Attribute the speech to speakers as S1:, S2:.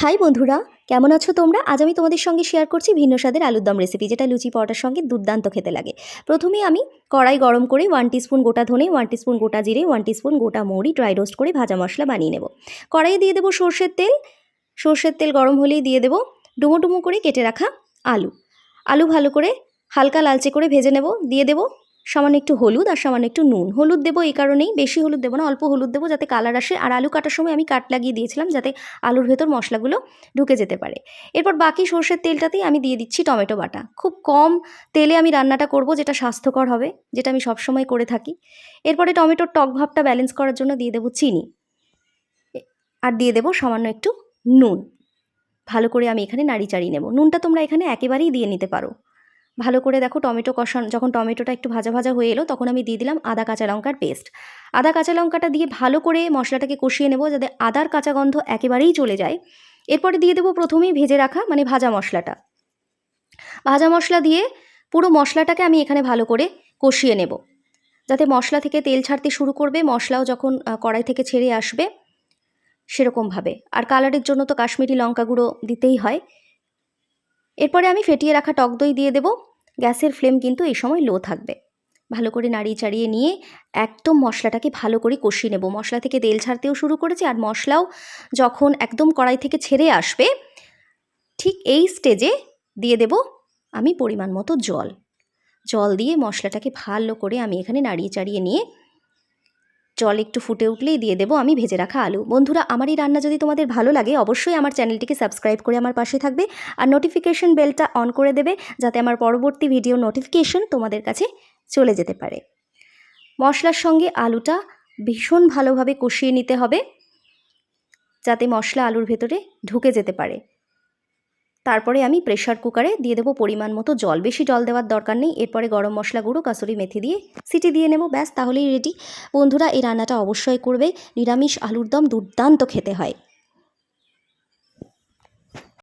S1: High বন্ধুরা, কেমন আছো তোমরা? আজ আমি তোমাদের সঙ্গে শেয়ার করছি ভিন্ন স্বাদের আলুর দম রেসিপি যেটা লুচি পরোটার সঙ্গে দুর্দান্ত খেতে লাগে। প্রথমে আমি কড়াই গরম করে ওয়ান টিস্পুন গোটা ধনে ওয়ান টিস্পুন গোটা জিরে ওয়ান টিস্পুন গোটা মৌরি ড্রাই রোস্ট করে ভাজা মশলা বানিয়ে নেব। কড়াইয়ে দিয়ে দেবো সর্ষের তেল। সর্ষের তেল গরম হলেই দিয়ে দেবো ডুমো ডুমো করে কেটে রাখা আলু। আলু ভালো করে হালকা লালচে করে ভেজে নেব। দিয়ে দেবো সামান্য একটু হলুদ আর সামান্য একটু নুন। হলুদ দেবো এই কারণেই, বেশি হলুদ দেবো না, অল্প হলুদ দেবো যাতে কালার আসে। আর আলু কাটার সময় আমি কাট লাগিয়ে দিয়েছিলাম যাতে আলুর ভেতর মশলাগুলো ঢুকে যেতে পারে। এরপর বাকি সর্ষের তেলটাতেই আমি দিয়ে দিচ্ছি টমেটো বাটা। খুব কম তেলে আমি রান্নাটা করব যেটা স্বাস্থ্যকর হবে, যেটা আমি সবসময় করে থাকি। এরপরে টমেটোর টক ভাবটা ব্যালেন্স করার জন্য দিয়ে দেবো চিনি। আর দিয়ে দেবো সামান্য একটু নুন। ভালো করে আমি এখানে নাড়ি চাড়িয়ে নেব। নুনটা তোমরা এখানে একেবারেই দিয়ে নিতে পারো। ভালো করে দেখো টমেটো কষান, যখন টমেটোটা একটু ভাজা ভাজা হয়ে এলো, তখন আমি দিয়ে দিলাম আদা কাঁচা লঙ্কার পেস্ট। আদা কাঁচা লঙ্কাটা দিয়ে ভালো করে মশলাটাকে কষিয়ে নেব, যাতে আদার কাঁচা গন্ধ একেবারেই চলে যায়। এরপরে দিয়ে দেবো প্রথমেই ভেজে রাখা মানে ভাজা মশলাটা। ভাজা মশলা দিয়ে পুরো মশলাটাকে আমি এখানে ভালো করে কষিয়ে নেব। যাতে মশলা থেকে তেল ছাড়তে শুরু করবে, মশলাও যখন কড়াই থেকে ছেড়ে আসবে, সেরকমভাবে। আর কালারের জন্য তো কাশ্মীরি লঙ্কা গুঁড়ো দিতেই হয়। এরপরে আমি ফেটিয়ে রাখা টক দই দিয়ে দেবো। গ্যাসের ফ্লেম কিন্তু এই সময় লো থাকবে। ভালো করে নাড়িয়ে চাড়িয়ে নিয়ে একদম মশলাটাকে ভালো করে কষিয়ে নেব। মশলা থেকে তেল ছাড়তেও শুরু করেছে আর মশলাও যখন একদম কড়াই থেকে ছেড়ে আসবে, ঠিক এই স্টেজে দিয়ে দেব আমি পরিমাণ মতো জল। জল দিয়ে মশলাটাকে ভালো করে আমি এখানে নাড়িয়ে চাড়িয়ে নিয়ে জল একটু ফুটে উঠলেই দিয়ে দেবো, আমি ভেজে রাখা আলু। বন্ধুরা, আমার এই রান্না যদি তোমাদের ভালো লাগে, অবশ্যই আমার চ্যানেলটিকে সাবস্ক্রাইব করে আমার পাশে থাকবে আর নোটিফিকেশন বেলটা অন করে দেবে, যাতে আমার পরবর্তী ভিডিও নোটিফিকেশন তোমাদের কাছে চলে যেতে পারে। মশলার সঙ্গে আলুটা ভীষণ ভালোভাবে কষিয়ে নিতে হবে, যাতে মশলা আলুর ভেতরে ঢুকে যেতে পারে। তারপরে আমি প্রেশার কুকারে দিয়ে দেবো পরিমাণ মতো জল। বেশি জল দেওয়ার দরকার নেই। এরপরে গরম মশলা গুঁড়ো, কাসুরি মেথি দিয়ে সিটি দিয়ে নেব। ব্যাস, তাহলেই রেডি বন্ধুরা, এই রান্নাটা অবশ্যই করবে। নিরামিষ আলুর দম দুর্দান্ত খেতে হয়।